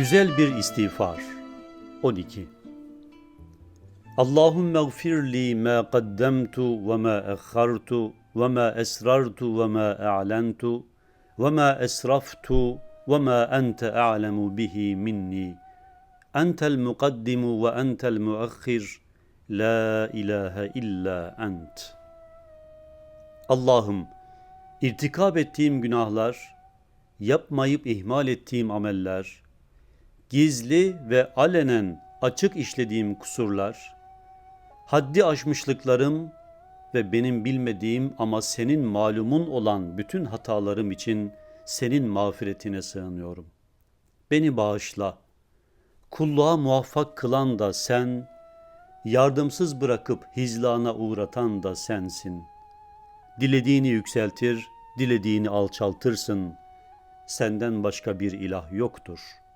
Güzel bir istiğfar. 12. Allahümme gfirli ma qaddemtu ve ma ekhartu ve ma esrartu ve ma a'lentu ve ma esraftu ve ma ente a'lemu bihi minni. Entel mukaddimu ve entel muakhir. La ilahe illa ent. Allah'ım irtikab ettiğim günahlar, yapmayıp ihmal ettiğim ameller, gizli ve alenen açık işlediğim kusurlar, haddi aşmışlıklarım ve benim bilmediğim ama senin malumun olan bütün hatalarım için senin mağfiretine sığınıyorum. Beni bağışla. Kulluğa muvaffak kılan da sen, yardımsız bırakıp hizlana uğratan da sensin. Dilediğini yükseltir, dilediğini alçaltırsın. Senden başka bir ilah yoktur.''